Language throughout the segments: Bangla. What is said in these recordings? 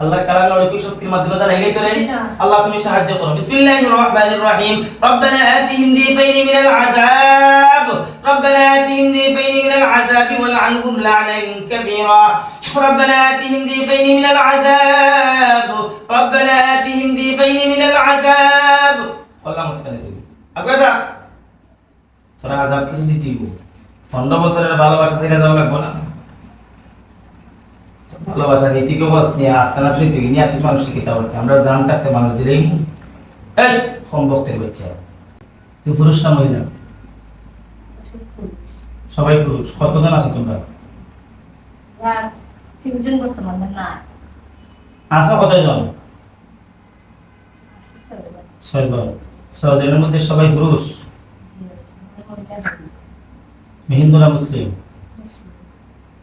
আল্লাহ কালাম অলৌকিক শক্তির মাধ্যমে জানাইলেই তোরে সেটা। আল্লাহ তুমি সাহায্য করো বিসমিল্লাহির রহমানির রহিম রব্বানা আতিহিম দিফাইনি মিনাল আযাব রব্বানা আতিহিম দিফাইনি মিনাল আযাব ওয়ালআনহুম লা'নান কাবীরা ربنا آتهم ضيفين من العذاب ربنا آتهم ضيفين من العذاب خلا مسألة তুমি আগে যা তোরা আযাব কিছু দিতেই পনেরো বছরের ভালোবাসা ছেড়ে যাওয়া লাগবো না ভালোবাসা নীতিকে বস নিয়ে আস্তানা তুই তুই নিয়ে তুই মানুষ শিখিতে পারতে আমরা জান থাকতে মানুষ দিলেই এই কম বক্তের বাচ্চা। তুই পুরুষ না মহিলা? সবাই পুরুষ। কতজন আছে তোমরা? তিনজন বর্তমানে না। আছো কতজন? ছয়জন। ছয়জন ছয়জনের মধ্যে সবাই পুরুষ? মহিলা হিন্দুরা মুসলিম?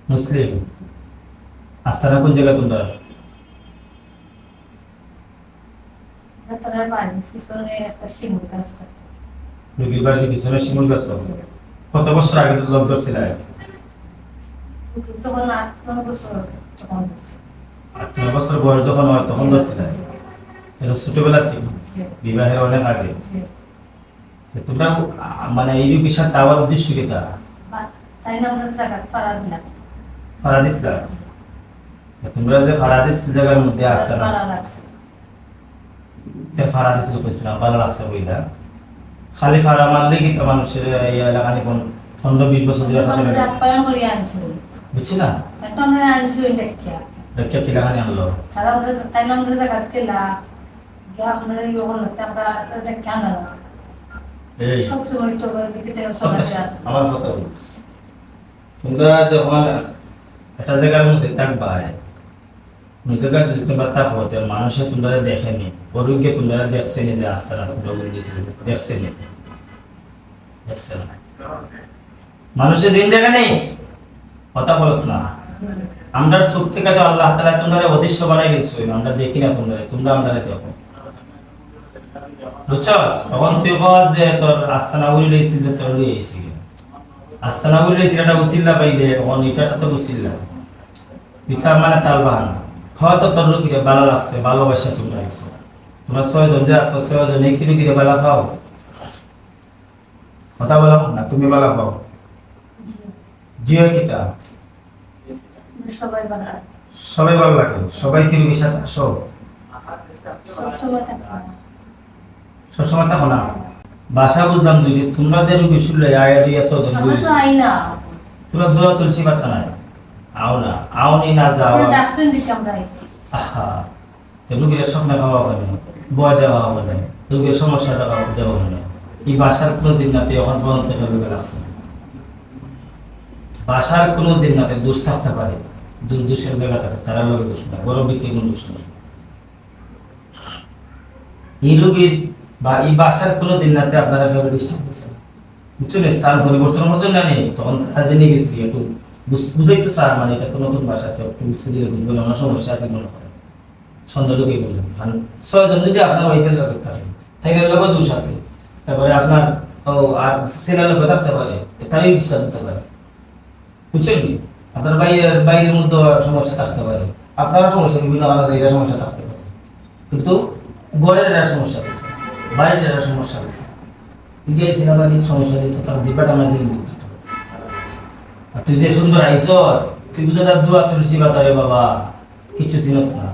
মুসলিম। আস্তানা কোন জায়গায় তোমরা আমরা তারা বাড়ির পিছনে একটা শিমুল গাছ করতো। রুগীর বাড়ির পিছনে শিমুল গাছ কত বছর আগে তো লোক ধরছিল আট নয় বছর তখন বয়স যখন হয় ধরছিল ছোটবেলা থেকে? বিবাহের অনেক আগে। তোমরা মানে এই রোগীর সাথে আবার উদ্দেশ্য বা- তাই না আমরা জায়গা পাড়া দিলাম ফারাদিসলা তোমরা যে ফারাদিস জায়গার মধ্যে আসতে না? যে ফারাদিস কইছিলাম ভালো লাগছে বইলা খালি ফারা মারলে কি তো মানুষের এলাকা নিখন পনেরো বিশ বছর ধরে বুঝছি না? এত আমরা আনছি দেখিয়া দেখে কিলাখানি আনলো? তারা আমরা তাই আমরা জায়গা গেলা গিয়ে আমরা ইয়ে হলো তো দিকে আমার কথা বলছি। তোমরা যখন একটা জায়গার মধ্যে থাকবা যদি তোমরা থাকো তো মানুষে তোমরা দেখেনি অরোগ্য তোমরা দেখছেনি যে আস্তারা দিয়েছিল দেখছে না মানুষে দিন দেখে নেই কথা বলছ না। আমরা চোখ থেকে তো আল্লাহ তালা তোমরা অদৃশ্য বানাই দিচ্ছ আমরা দেখি না তোমরা তোমরা আমরা দেখো। বুঝছস? তখন তুই কস যে তোর আস্তানা উড়ি যে তোর আইছি। আস্তানা উড়ি এটা উচিল্লা পাইলে, তখন এটা তো উচিল্লা পিতা মানে তাল বাহানা। হয়তো তোর রুগীরে ভালো লাগছে ভালোবাসা তোমরা আইছো। তোমরা ছয়জন যে আছো ছয়জন কি রুগীরে ভালো খাও? কথা বলো না তুমি ভালো খাও। জিও কিতা? সবাই ভালো লাগে সবাই কি রুগীর সাথে আসো? সবসময় থাকো। না? বাসা বুঝলাম দুই তোমরা যে রুগী শুনলে আয়া দিয়া তোমরা দূরা তুলসী পাতা নাই। আও না আও নি আমরা ডাকসুন দিকে আমরা আইছি। আহা তো রুগীর স্বপ্নে খাওয়া হবে বয় দেওয়া হবে না রুগীর সমস্যাটা দেওয়া হবে না এই বাসার কোনো জিন্নাতে এখন পর্যন্ত লাগছে বাসার কোনো জিন্নাতে দোষ থাকতে পারে দূর দোষের জায়গাটা আছে তারা লোকের দোষ না গরবিতে কোনো দোষ নেই। এই রোগীর বা এই বাসার কোনো জিন্নাতে আপনারা কেউ ডিস্টার্ব বুঝছেন? স্থান পরিবর্তন হচ্ছেন না নেই তখন তারা জেনে গেছি একটু বুঝ- বুঝাই স্যার মানে এটা তো নতুন বাসাতে একটু বুঝতে দিলে বুঝবেন, আমার সমস্যা আছে মনে হয় ঢুকে বললেন। কারণ ছয়জন যদি আপনার ওয়াইফের লোকের থাকে তাইলে লোক দোষ আছে। তারপরে আপনার, ও, আর ছেলের লোক থাকতে পারে তারই ডিস্টার্ব দিতে পারে। বুঝছেন কি? আপনার বাইরের বাইরের মধ্যে সমস্যা থাকতে পারে। আপনারও সমস্যা, বিভিন্ন আলাদা এরা সমস্যা থাকতে পারে। কিন্তু ঘরের এরা সমস্যা আছে বাইরের এরা সমস্যা আছে। না বাড়ির সমস্যা দিত তার জিব্বাটা মাঝে তুই যে সুন্দর আইসস তুই বুঝে তার দুয়া তুলসী বাতারে বাবা কিচ্ছু চিনস না।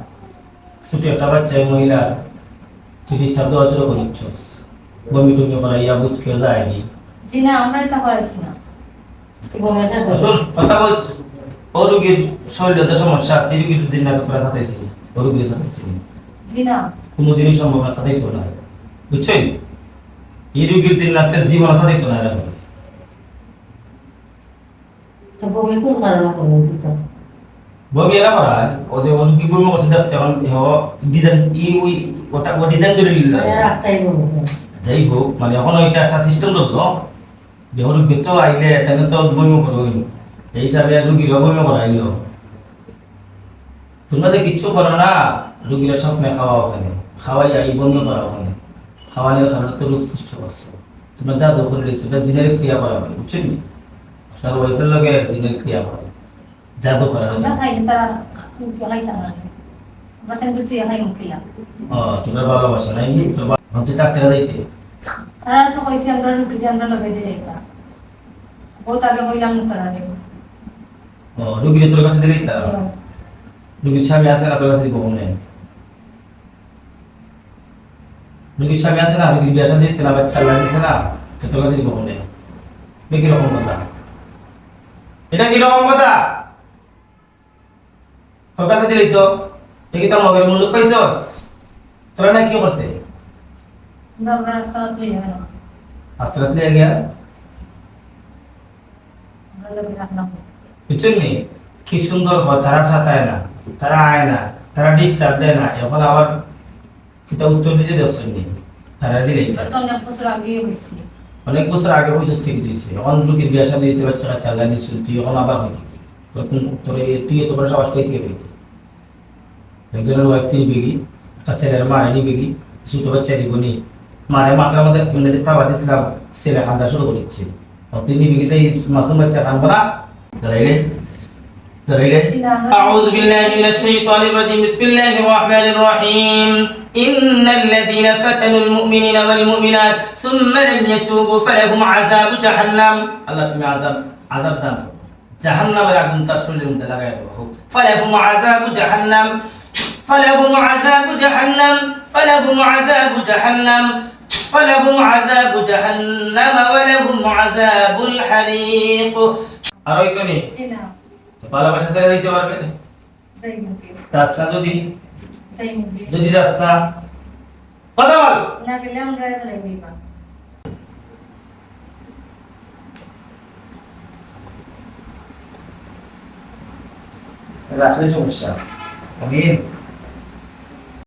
ছোট একটা বাচ্চা মহিলার তুই ডিস্টার্ব দেওয়া শুরু করিচ্ছস বমি টমি করাইয়া বুঝ কেউ যায়নি। জি না আমরাই তো না। কথা বলছ ও রুগীর শরীরে সমস্যা আছে রুগীর জিন্নাতে তোরা সাথেছি ও রুগীর সাথেছি জি না। কোনোদিনই সম্ভব না সাথে তো না। বুঝছেন এই রুগীর জিন্নাতে জীবন সাথে তো না। তো বমি কোন কারণে করলেন দিতে বমি এরা করা ওদের ওর কি বমি করছে যাচ্ছে এখন ডিজাইন ই ওই ওটা ও ডিজাইন করে নিল। রাখতাই বমি যাই হোক মানে এখন ওইটা একটা সিস্টেম ধরলো যে ওর তো আইলে তাহলে তো বমি করো এই হিসাবে রুগীর বমি করাইলো। তোমরা তো কিচ্ছু করো না রুগীরা স্বপ্নে খাওয়া ওখানে খাওয়াই আই বমি করা ওখানে। খাওয়ানোর কারণে তো রোগ সৃষ্টি করছ। তোমরা যা দখল রয়েছে এটা জিনের ক্রিয়া করা হয় বুঝছেন লগে ক্রিয়া হয়। জাদু করা খাইলে তারা ও ভালোবাসা নাই চাকরি দিতে। তো কইছে আমরা আমরা লগে এটা বহুত আগে না তারা ও তোর কাছে দিলেই তা রুগীর স্বামী আছে না তোর কাছে কখন নেই স্বামী আছে না? রুগীর বিয়া শাদী দিচ্ছে না? বাচ্চা না? তো তোর কাছে কখন নেই রকম কথা। এটা কি রকম কথা? তোর কাছে দিলেই তো। কি তো মগের মূল্য পাইছস? তোরা না কি করতে? রাস্তা গিয়া বুঝছেন নি? কি সুন্দর হয় তারা সাতায় না তারা আয় না তারা ডিস্টার্ব দেয় না। এখন আবার কিতা উত্তর দিছে দর্শন তারা দিলেই তার তো অনেক বছর আগে হয়েছি অনেক বছর আগে হয়েছিস থেকে দিয়েছে এখন রুগীর বিয়া সাথে দিয়েছে বাচ্চা কাচ্চা আল্লাহ নিশ্চয় তুই এখন আবার হয়ে থাকি তোর কোন- তোর এই- তুই এত বড় সাহস কই থেকে পেয়ে একজনের ওয়াইফ তিনি বেগি একটা ছেলের মারে নি বেগি ছোট বাচ্চা দিবনি মারে মাথার মধ্যে ইংরেজি তাবা দিয়েছিলাম ছেলে খান্দা শুরু করে দিচ্ছে আর তিনি বেগিতে এই মাসুম বাচ্চা খানবো না দাঁড়াইলে দাঁড়াইলে أعوذ بالله من الشيطان الرجيم بسم الله الرحمن الرحيم إن الذين فتنوا المؤمنين والمؤمنات ثم لم يتوبوا فلهم عذاب جهنم الله تمي عذاب عذاب دان جهنم আগুন তার শরীরের মধ্যে লাগাই দেওয়া হোক فلهم عذاب جهنم فلهم عذاب جهنم فلهم عذاب جهنم فلهم عذاب جهنم ولهم عذاب الحريق আর ওই তো নেই জি না ভালোবাসা ছেড়ে দিতে পারবে যাই মুখে রাস্তা যদি যাই মুখে যদি রাস্তা কথা বল না গেলে আমরা চালাই দিবা রাখলে সমস্যা আমিন